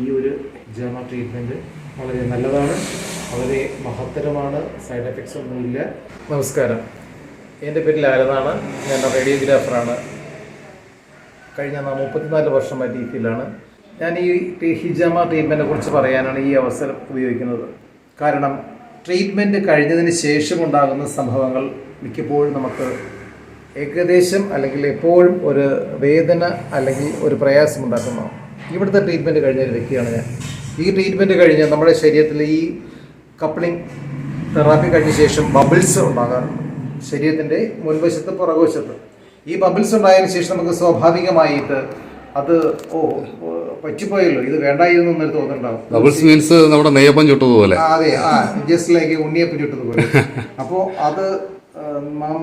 ഈ ഒരു ജമ ട്രീറ്റ്മെന്റ് വളരെ നല്ലതാണ്. വളരെ മഹത്തരമാണ്. സൈഡ് എഫക്ട്സ് ഒന്നുമില്ല. നമസ്കാരം. എന്റെ പേര് ലാലെന്നാണ് ഞാൻ റേഡിയോഗ്രാഫറാണ്. കഴിഞ്ഞ മുപ്പത്തിനാല് വർഷമായി ടി ഫീൽഡാണ് ഞാൻ ഈ ഹിജാമ ട്രീറ്റ്മെന്റിനെ കുറിച്ച് പറയാനാണ് ഈ അവസരം ഉപയോഗിക്കുന്നത്. കാരണം ട്രീറ്റ്മെന്റ് കഴിഞ്ഞതിന് ശേഷം ഉണ്ടാകുന്ന സംഭവങ്ങൾ മിക്കപ്പോഴും നമുക്ക് ഏകദേശം അല്ലെങ്കിൽ എപ്പോഴും ഒരു വേദന അല്ലെങ്കിൽ ഒരു പ്രയാസം ഉണ്ടാക്കുന്നതാണ്. ഇവിടുത്തെ ട്രീറ്റ്മെന്റ് കഴിഞ്ഞ ഒരു വ്യക്തിയാണ് ഞാൻ. ഈ ട്രീറ്റ്മെന്റ് കഴിഞ്ഞ് നമ്മുടെ ശരീരത്തിൽ ഈ കപ്ലിംഗ് തെറാപ്പി കഴിഞ്ഞ ശേഷം ബബിൾസ് ഉണ്ടാകാറുണ്ട് ശരീരത്തിന്റെ മുൻവശത്ത് പുറകുവശത്ത്. ഈ ബബിൾസ് ഉണ്ടായതിനു ശേഷം നമുക്ക് സ്വാഭാവികമായിട്ട് അത് ഓ പറ്റിപ്പോയല്ലോ. ഇത് വേണ്ടായിരുന്നു എന്നൊരു തോന്നുന്നുണ്ടാവും ബബിൾസ് മീൻസ് നമ്മുടെ നെയ്യപ്പം ചുട്ടതുപോലെ. അതെ ആ ജസ്റ്റ് ലൈക്ക് ഉണ്ണിയപ്പം ചുട്ടതുപോലെ. അപ്പോൾ അത്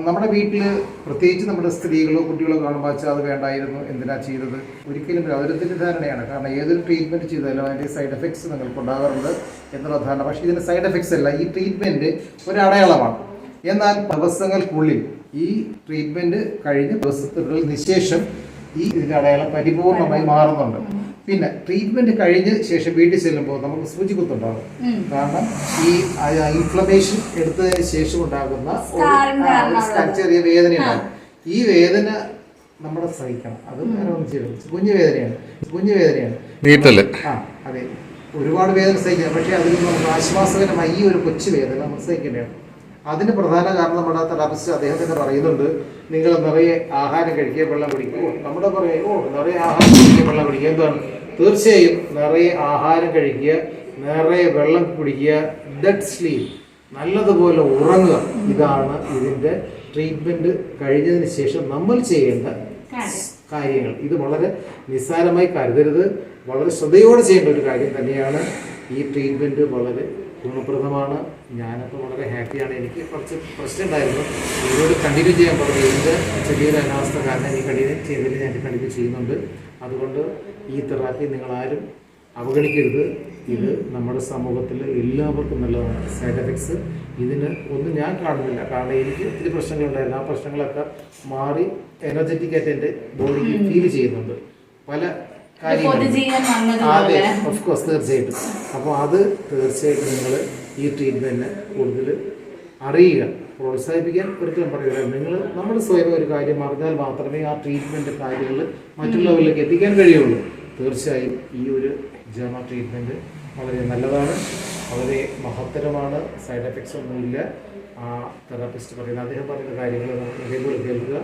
നമ്മുടെ വീട്ടിൽ പ്രത്യേകിച്ച് നമ്മുടെ സ്ത്രീകളോ കുട്ടികളോ കാണുമ്പോൾ അച്ഛാ അത് വേണ്ടായിരുന്നു എന്തിനാ ചെയ്തത്? ഒരിക്കലും. അതൊരു തെറ്റിദ്ധാരണയാണ് കാരണം ഏതൊരു ട്രീറ്റ്മെന്റ് ചെയ്താലും അതിന്റെ സൈഡ് എഫക്ട്സ് നിങ്ങൾക്ക് ഉണ്ടാകാറുണ്ട് എന്നുള്ള ധാരണ. പക്ഷേ ഇതിന് സൈഡ് എഫക്ട്സ് അല്ല ഈ ട്രീറ്റ്മെന്റ് ഒരു അടയാളമാണ് എന്നാൽ ദിവസങ്ങൾക്കുള്ളിൽ ഈ ട്രീറ്റ്മെന്റ് കഴിഞ്ഞ് ദിവസത്തിനുള്ളിൽ നിശേഷം ഈ ഇതിന്റെ അടയാളം പരിപൂർണമായി മാറുന്നുണ്ട്. പിന്നെ ട്രീറ്റ്മെന്റ് കഴിഞ്ഞ ശേഷം വീട്ടിൽ ചെല്ലുമ്പോൾ നമുക്ക് സൂചി കുത്തുണ്ടാകും കാരണം ഈ ഇൻഫ്ലമേഷൻ എടുത്തതിന് ശേഷം ഉണ്ടാകുന്ന ഒരു ചെറിയ വേദന ഉണ്ടാകും ഈ വേദന നമ്മുടെ സഹിക്കണം. അത് വേറെ ഒന്നും ചെയ്യണം കുഞ്ഞു വേദനയാണ്. കുഞ്ഞു വേദനയാണ്. നീറ്റൽ ആ അതെ. ഒരുപാട് വേദന സഹിക്കണം. പക്ഷേ അതിൽ നിന്ന് നമുക്ക് ആശ്വാസകരമായി ഈ ഒരു കൊച്ചു വേദന നമ്മൾ സഹിക്കേണ്ടതാണ്. അതിന് പ്രധാന കാരണം നമ്മുടെ തെറാപ്പിസ്റ്റ് അദ്ദേഹം തന്നെ പറയുന്നുണ്ട്. നിങ്ങൾ നിറയെ ആഹാരം കഴിക്കുക വെള്ളം കുടിക്കുക. നമ്മുടെ പറയുക ഓ നിറയെ ആഹാരം കഴിക്കുക വെള്ളം കുടിക്കുക. എന്താണ് തീർച്ചയായും നിറയെ ആഹാരം കഴിക്കുക നിറയെ വെള്ളം കുടിക്കുക ഡെഡ് സ്ലീപ്പ് നല്ലതുപോലെ ഉറങ്ങുക. ഇതാണ് ഇതിന്റെ ട്രീറ്റ്മെന്റ് കഴിഞ്ഞതിന് ശേഷം നമ്മൾ ചെയ്യേണ്ട കാര്യങ്ങൾ. ഇത് വളരെ നിസ്സാരമായി കരുതരുത്. വളരെ ശ്രദ്ധയോടെ ചെയ്യേണ്ട ഒരു കാര്യം തന്നെയാണ് ഈ ട്രീറ്റ്മെന്റ് വളരെ ഗുണപ്രദമാണ്. ഞാനപ്പോൾ വളരെ ഹാപ്പിയാണ് എനിക്ക് കുറച്ച് പ്രശ്നം ഉണ്ടായിരുന്നു. ഇതിനോട് കണ്ടിന്യൂ ചെയ്യാൻ പറഞ്ഞു ഇതിന്റെ ചെറിയൊരു അനാവസ്ഥ കാരണം ഈ കണ്ടിന്യൂ ചെയ്തതിൽ ഞാൻ കണ്ടിന്യൂ ചെയ്യുന്നുണ്ട്. അതുകൊണ്ട് ഈ തെറാപ്പി നിങ്ങളാരും അവഗണിക്കരുത്. ഇത് നമ്മുടെ സമൂഹത്തിൽ എല്ലാവർക്കും നല്ലതാണ്. സൈഡ് എഫക്ട്സ് ഇതിന് ഒന്നും ഞാൻ കാണുന്നില്ല. കാരണം എനിക്ക് ഒത്തിരി പ്രശ്നങ്ങളുണ്ടായിരുന്നു. ആ പ്രശ്നങ്ങളൊക്കെ മാറി എനർജറ്റിക് ആയിട്ട് എന്റെ ബോഡിക്ക് ഫീൽ ചെയ്യുന്നുണ്ട്. പല കാര്യങ്ങളും. അതെ ഓഫ്കോഴ്സ് ഓഫ് കോഴ്സ് തീർച്ചയായിട്ടും. അപ്പോൾ അത് തീർച്ചയായിട്ടും നിങ്ങൾ ഈ ട്രീറ്റ്മെന്റിനെ കൂടുതൽ അറിയുക പ്രോത്സാഹിപ്പിക്കാൻ ഒരിക്കലും പറയുക നിങ്ങൾ നമ്മൾ സ്വയം ഒരു കാര്യം അറിഞ്ഞാൽ മാത്രമേ ആ ട്രീറ്റ്മെന്റ് കാര്യങ്ങൾ മറ്റുള്ളവരിലേക്ക് എത്തിക്കാൻ കഴിയുള്ളൂ. തീർച്ചയായും ഈ ഒരു ജമ ട്രീറ്റ്മെന്റ് വളരെ നല്ലതാണ്. വളരെ മഹത്തരമാണ്. സൈഡ് എഫക്ട്സ് ഒന്നുമില്ല. ആ തെറാപ്പിസ്റ്റ് പറയുന്ന അദ്ദേഹം പറയുന്ന കാര്യങ്ങൾ ഇതേപോലെ കേൾക്കുക.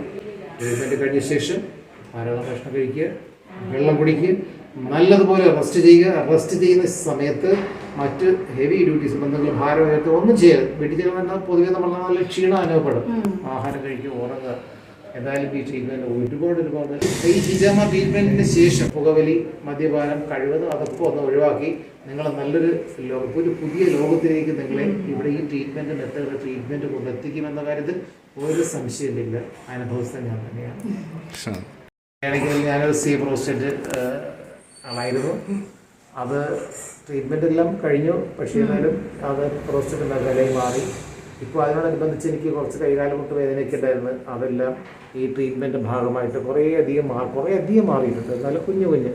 ട്രീറ്റ്മെന്റ് കഴിഞ്ഞ ശേഷം ധാരാളം ഭക്ഷണം കഴിക്കുക. വെള്ളം കുടിക്കുക. നല്ലതുപോലെ റെസ്റ്റ് ചെയ്യുക. റെസ്റ്റ് ചെയ്യുന്ന സമയത്ത് മറ്റ് ഹെവി ഡ്യൂട്ടീസ് എന്തെങ്കിലും ഭാരം ഉയർത്തുക ഒന്നും ചെയ്യരുത് വീട്ടിൽ ചെല്ലുമ്പോൾ പൊതുവെ നമ്മൾ നല്ല ക്ഷീണം അനുഭവപ്പെടും. ആഹാരം കഴിക്കുക ഉറങ്ങുക. എന്തായാലും ഈ ട്രീറ്റ്മെന്റ് ഒരുപാട് ഒരുപാട് ഈ ഹിജാമ ട്രീറ്റ്മെന്റിന് ശേഷം പുകവലി മദ്യപാനം കഴിവതും അതൊക്കെ ഒന്ന് ഒഴിവാക്കി നിങ്ങൾ നല്ലൊരു ലോകം ഒരു പുതിയ ലോകത്തിലേക്ക് നിങ്ങളെ ഇവിടെ ഈ ട്രീറ്റ്മെന്റ് മെത്തേഡ് ട്രീറ്റ്മെന്റ് കൊണ്ടെത്തിക്കുമെന്ന കാര്യത്തിൽ ഒരു സംശയമില്ല അനുഭവസ്ഥ ഞാൻ തന്നെയാണ്. ആണെങ്കിൽ ഞാനൊരു സി പ്രോസ്റ്റേറ്റ് ആളായിരുന്നു. അത് ട്രീറ്റ്മെന്റ് എല്ലാം കഴിഞ്ഞു. പക്ഷേ എന്നാലും അത് പ്രോസ്റ്റേറ്റ് മേഖലയായി മാറി. ഇപ്പോൾ അതിനോടനുബന്ധിച്ച് എനിക്ക് കുറച്ച് കൈകാലം കൊണ്ട് വേദനയൊക്കെ ഉണ്ടായിരുന്നു. അതെല്ലാം ഈ ട്രീറ്റ്മെന്റ് ഭാഗമായിട്ട് കുറേയധികം മാറി കുറേ അധികം മാറിയിട്ടുണ്ട്. എന്നാലും കുഞ്ഞു കുഞ്ഞ്.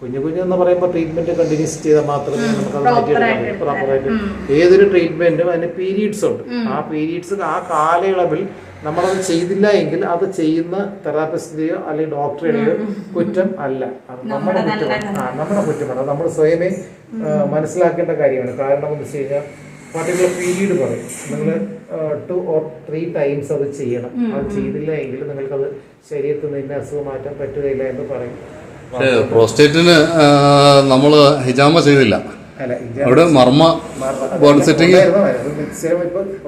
കുഞ്ഞു കുഞ്ഞു എന്ന് പറയുമ്പോൾ ട്രീറ്റ്മെന്റ് കണ്ടിന്യൂസ് ചെയ്താൽ മാത്രമേ നമുക്ക് അത് മാറ്റിയെടുക്കാൻ പ്രോപ്പറായിട്ട് ഏതൊരു ട്രീറ്റ്മെന്റും അതിന് പീരീഡ്സ് ഉണ്ട്. ആ പീരീഡ്സ് ആ കാലയളവിൽ നമ്മളത് ചെയ്തില്ല എങ്കിൽ അത് ചെയ്യുന്ന തെറാപ്പിസ്റ്റിന്റെയോ അല്ലെങ്കിൽ ഡോക്ടറുടെയോ കുറ്റം അല്ല. അത് നമ്മുടെ കുറ്റമാണ്. ആ നമ്മുടെ കുറ്റമാണ്. അത് നമ്മൾ സ്വയമേ മനസ്സിലാക്കേണ്ട കാര്യമാണ്. കാരണം എന്ന് വെച്ച് കഴിഞ്ഞാൽ പർട്ടിക്കുലർ പീരീഡ് പറയും. നിങ്ങൾ ടു ഓർ ത്രീ ടൈംസ് അത് ചെയ്യണം. അത് ചെയ്തില്ല എങ്കിൽ നിങ്ങൾക്കത് ശരീരത്തിൽ നിന്ന് അസുഖം മാറ്റാൻ പറ്റുകയില്ല എന്ന് പറയും. പ്രോസ്റ്റേറ്റിന് നമ്മൾ ഹിജാമ ചെയ്തില്ല. അല്ല അവിടെ മർമ്മ ബോൺ സെറ്റിംഗ്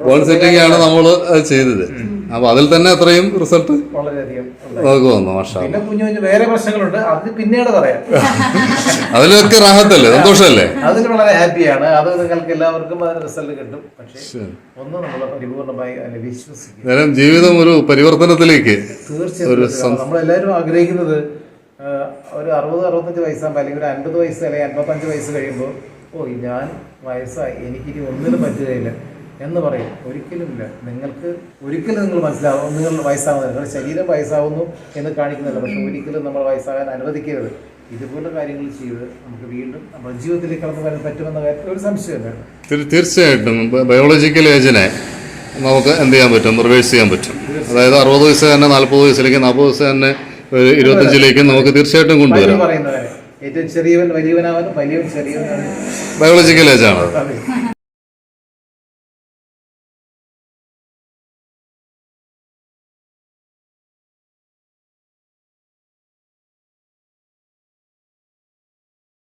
ബോൺ സെറ്റിംഗ് ആണ് നമ്മൾ ചെയ്തത്. അപ്പൊ അതിൽ തന്നെ അത്രയും റിസൾട്ട് നമുക്ക് വന്നു മാഷാ പിന്നെ കുഞ്ഞു കുഞ്ഞു വേറെ പ്രശ്നങ്ങളുണ്ട്. അത് പിന്നീട് പറയാം. അതിലൊക്കെ റാഹത്തല്ലേ? സന്തോഷമല്ലേ? അതിൽ വളരെ ഹാപ്പിയാണ്. അത് നിങ്ങൾക്ക് എല്ലാവർക്കും അതിന് റിസൾട്ട് കിട്ടും. പക്ഷേ ഒന്ന് നമ്മൾ പരിപൂർണമായി വിശ്വസിക്കും ജീവിതം ഒരു പരിവർത്തനത്തിലേക്ക് തീർച്ചയായും നമ്മളെല്ലാവരും ആഗ്രഹിക്കുന്നത് ഒരു അറുപത് അറുപത്തഞ്ച് വയസ്സാകുമ്പോൾ അല്ലെങ്കിൽ ഒരു അൻപത് വയസ്സ് അല്ലെങ്കിൽ അൻപത്തഞ്ച് വയസ്സ് കഴിയുമ്പോൾ ഓ ഞാൻ വയസ്സായി. എനിക്കിനി ഒന്നിനും പറ്റുകയില്ല. എന്ന് പറയും. ഒരിക്കലുമില്ല നിങ്ങൾക്ക് ഒരിക്കലും നിങ്ങൾ മനസ്സിലാവും നിങ്ങൾ വയസ്സാവുന്നില്ല നിങ്ങളുടെ ശരീരം വയസ്സാവുന്നു എന്ന് കാണിക്കുന്നില്ല പക്ഷെ ഒരിക്കലും നമ്മൾ വയസ്സാകാൻ അനുവദിക്കരുത്. ഇതുപോലെ കാര്യങ്ങൾ ചെയ്ത് നമുക്ക് വീണ്ടും നമ്മുടെ ജീവിതത്തിലേക്ക് കടന്നു വരാൻ പറ്റുമെന്ന കാര്യത്തിൽ ഒരു സംശയമില്ല തീർ- തീർച്ചയായിട്ടും. ബയോളജിക്കൽ ഏജിനെ നമുക്ക് എന്ത് ചെയ്യാൻ പറ്റും? റിവേഴ്സ് ചെയ്യാൻ പറ്റും. അതായത് അറുപത് വയസ്സ് തന്നെ നാൽപ്പത് വയസ്സിലേക്ക് നാൽപ്പത് വയസ്സ് തന്നെ ഒരു ഇരുപത്തഞ്ചിലേക്ക് നമുക്ക് തീർച്ചയായിട്ടും കൊണ്ടുവരാം. ഏറ്റവും ചെറിയവൻ വലിയവനാവാനും വലിയവൻ ചെറിയവനാണ്. ബയോളജിക്കൽ ഏജാണ്